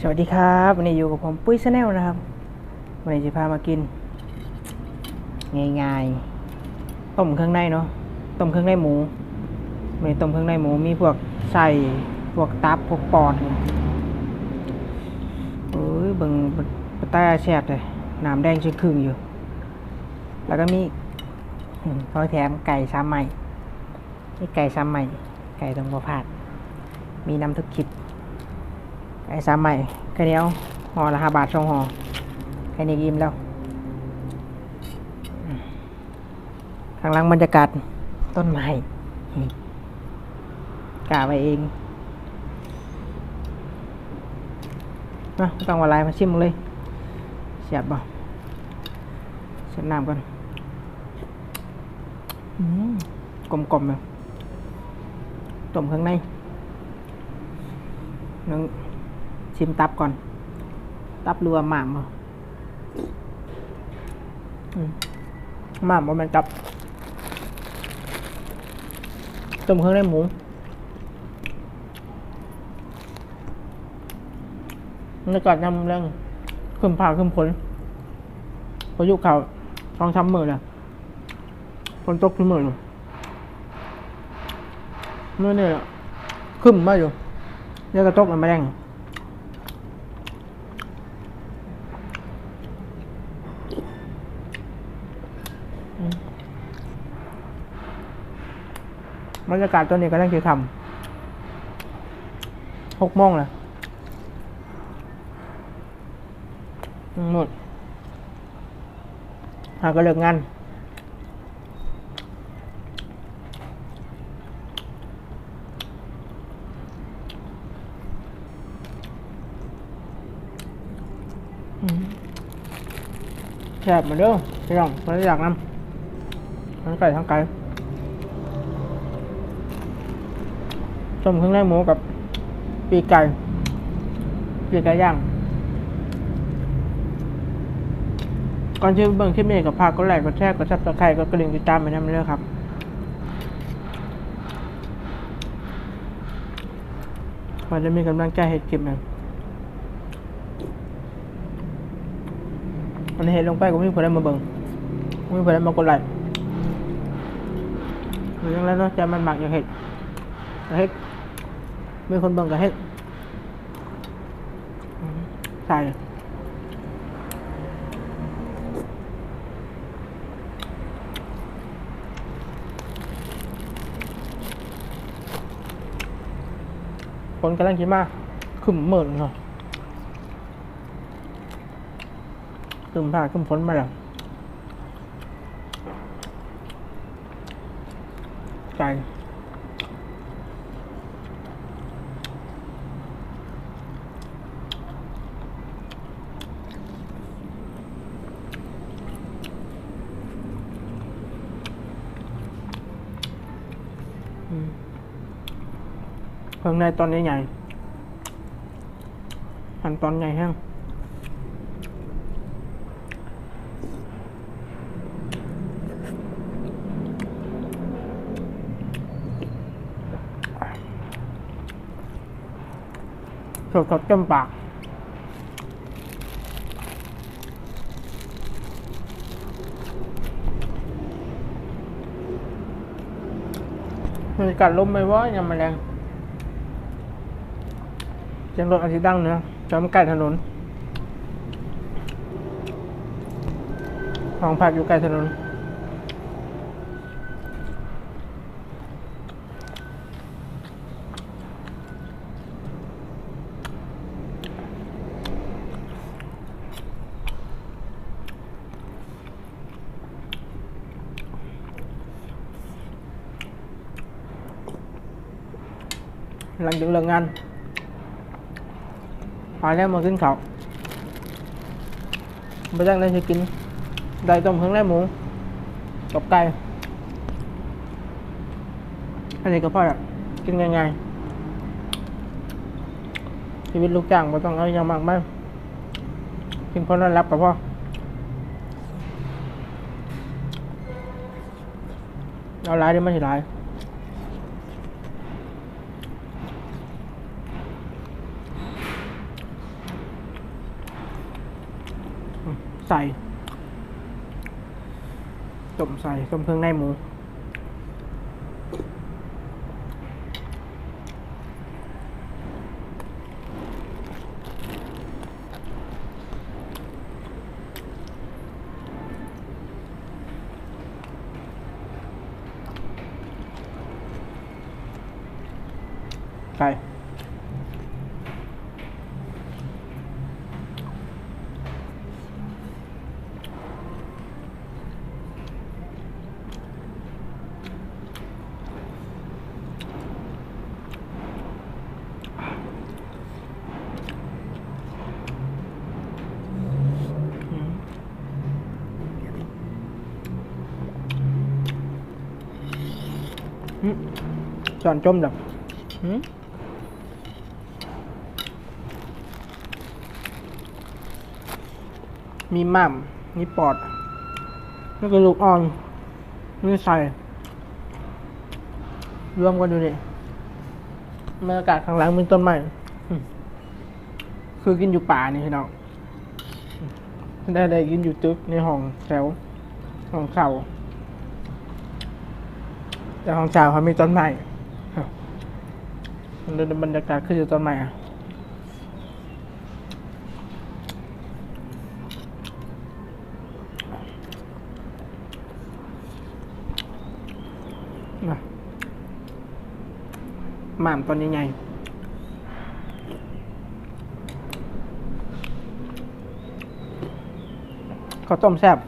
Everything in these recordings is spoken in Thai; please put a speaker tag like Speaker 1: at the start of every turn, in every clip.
Speaker 1: สวัสดีครับวันนี้อยู่กับผมปุ้ยชาแนลนะครับวันนี้จะพามากิน ง่ายๆต้มเครื่องในเนาะต้มเครื่องในหมูวันนี้ต้มเครื่องในหมูมีพวกไส้พวกตับพวกปอดเนี่ยโอ้ยเบิ่งปลาตาแซ่บเลยน้ำแดงชื่ครึ่งอยู่ แล้วก็มีเขาแถมไก่ซ้ำใหม่นี่ไก่ซ้ำใหม่ไก่ตรงประพาด มีน้ำทุกคลิป ไอ้สามใหม่แค่เดียวห่อละห้าบาทสองห่อแค่นี้ยิ้มแล้ว ข้างล่างบรรยากาศต้นไม้กะไว้เองมาไม่ต้องวาอะไรมาชิมเลยเสียบบ่เสียบน้ำก่อนอืมกลมๆเลยต้มข้างในนึง ชิมตับก่อน ตับรัวหม่ำบ่อืมหม่ำบ่แมันตับต้มเครื่องในหมูในก่อนทำเรื่องขึ้นผ่าขึ้นผลพายุเขาท้องช้ำมือเลยฝนตกขึ้นมืออยู่เมื่อนี่ขึ้นมาอยู่เดี๋ยวกระตกมันไม่แรง บรรยากาศตอนนี้ก็นั่งคิวทำหกโมงเลยหมดหาก็เลิกงานแซ่บมาเด้อพี่น้องมาอยากนำ ทั้งไก่ทั้งไก่ต้มเครื่องในหมูกับปีกไก่ปีกไก่ย่างก่อนที่เบิ่งคลิปนี้กับพากก็ไลค์กดแชร์กดซับสไครต์กดกระดิ่งติดตามไปนำเรื่อครับพอจะมีกำลังใจให้คลิปหนึงวันเห็นลงไปก็ไม่มีคนได้มาเบิ่งไม่มีคนได้มากดไลค์ือยังแล้วเนาะใจมันหมักอย่างเห็ดเฮ็ดมีคนเบิ่งกับเฮ็ดใช่คนกำลังคิดมากขึ้นเหมือนเนาะขึ้นผ้าขึ้นฝนมาแล้วไก่ อืม เครื่องในตอนใหญ่ๆหั่นตอนใหญ่แห้งสดสดๆเต็มปากมันกัดลมไปว่ายังแมลงเสี ยงรถอาทิตย์ดังเนาะจอมใกล้ถนนห้องพักอยู่ใกล้ถนนหลังจากเลิกงาน พาแล้วมากินเขาไปจังได้จะกิน ได้ต้มเครื่องในหมูกับไก่อันนี้ก็พอละกินง่ายๆชีวิตลูกจ้างไม่ต้องเอาอย่างมากมายกินพอนั้นรับกับพ่อเอาหลายเดี๋ยวมันสิหลาย อ ใส่ต้มใส่ต้มเครื่องในหมู ไก่อืม จอนจมดับอืมมีหม่ำมีปอดนี่กระดูกอ่อนนี่ใส่รวมกันดูดิบรรยากาศข้างหลังเป็นต้นไม้คือกินอยู่ป่านี่พี่น้องได้ได้กินอยู่ตึกในห้องแถวห้องเช่าแต่ห้องเช่าเขามีต้นไม้ มันบรรยากาศขึ้นอยู่ต้นไม้อะหม่ามตอนใหญ่ๆข้าวต้มแซ่บ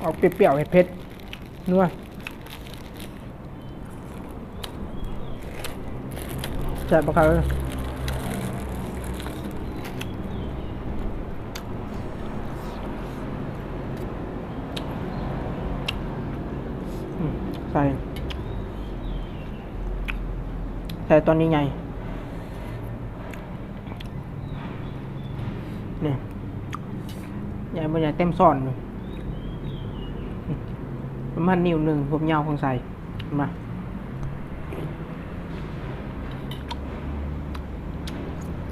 Speaker 1: เอาเปรี้ยวๆให้เผ็ดนัว แซ่บปะครับใส่ใส่ตอนนี้ไงเนี่ยใหญ่บนใหญ่เต็มซ่อนเลยอืมประมาณนิ้วหนึ่งผมยาวของใส่มาอื้อหือ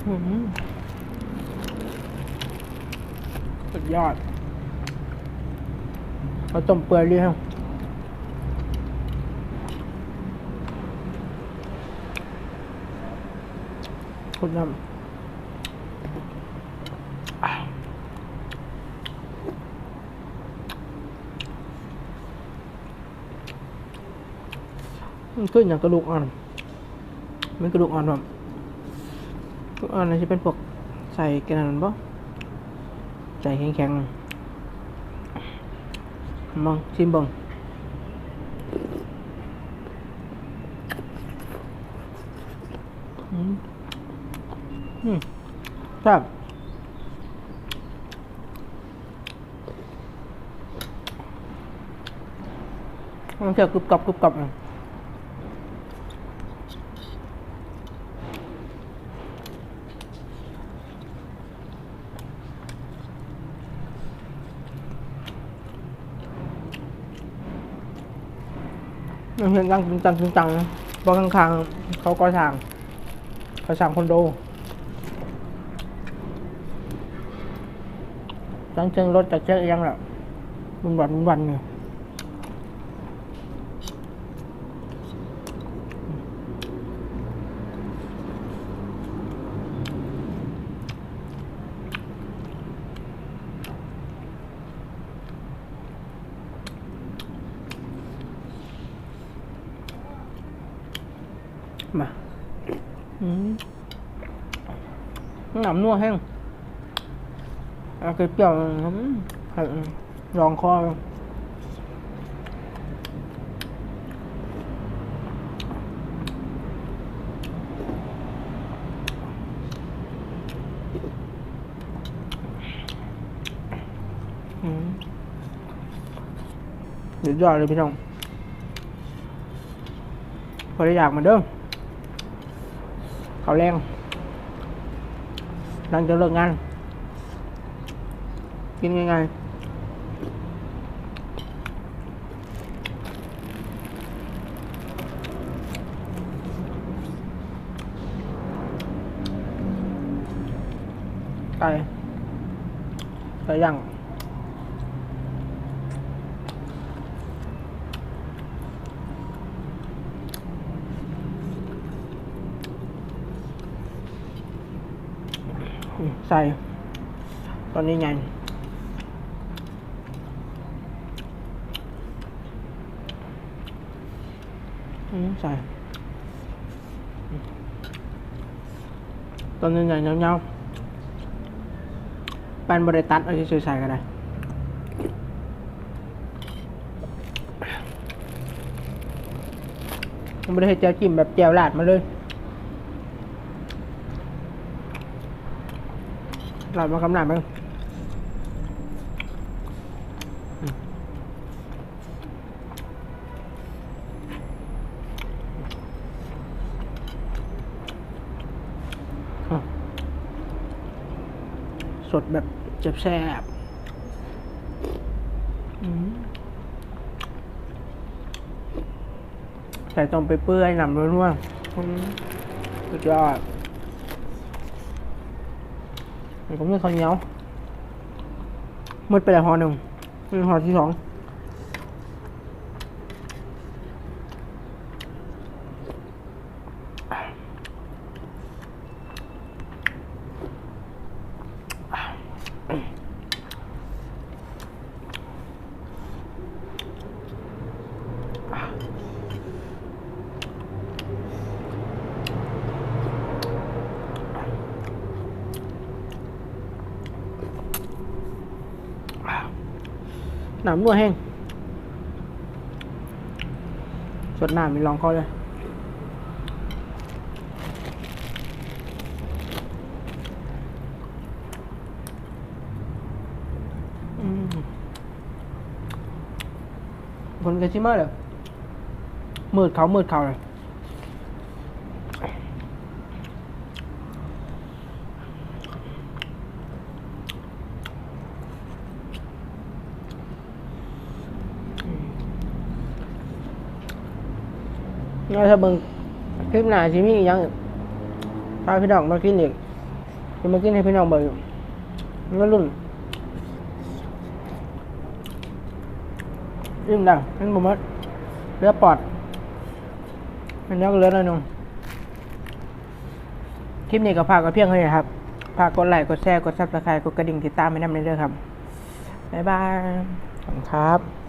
Speaker 1: สุดยอดเราต้มเปื่อยเรียวคุณน้ำมันขึ้นอย่างกระดูกอ่อน มันกระดูกอ่อนแบบกระดูก อ่อนนี่จะเป็นพวกใส่กันนั่นปะใส่แข็งๆมองชิมบังอืมอืมครับมันจะกรุบกรับกรุบกรับอะ มันเห็นตังจริงจังจังนะบางข้างๆเขาก็สั่งเขาสั่งคอนโดตั้งเชิงรถจากเจ๊ยังแหละมันวันมันวันเนี่ยมาอืม น้ำนัวแห้งอาเกเปรี้ยวผักรองคอเดี๋ยยอดเลยพี่น้องพอได้อยากเหมือนเดิมเขาแรง đang cho lợn ăn. Kinh ngay ngay. Đây. Cái rằng ใส่ตอนนี้ไง ใส่ตอนนี้ไงเงาๆแปันบริตัดเอาเฉยๆใส่ก็ได้มันไม่ได้ให้เจียวจิ้มแบบเจียวลาดมาเลย ลาดมาคำหนาบ้างอืมอะสดแบบเจ็บแซ่บใส่ตรงไปเปื่อยหนำนัวนๆอืมสุดยอด มันก็มีข้าวเหนียวมืดไปแล้วหอหนึ่งหอที่สอง หนำนัวแห้งสดน้ามีลองเขาเลยอืมคนกันชิมาเลยมืดเขามืดเขาเลย นถ้าเบิ่งคลิปหน้าสิมีอีกอยังพาพี่น้องมากินอีกจะมากินให้พี่น้องเบิ่งแล้วรุ่นอิ่มดังนั่นผมว่าเรือปอดมันยักเรือหน่อยนึงคลิปนี้ก็ฝากกับเพียงเท่านี้ครับฝากกดไลค์กดแชร์กดซับสไครต์กดกระดิ่งติดตามไม่นำเรื่อยๆครับบ๊ายบายขอบคุณครับ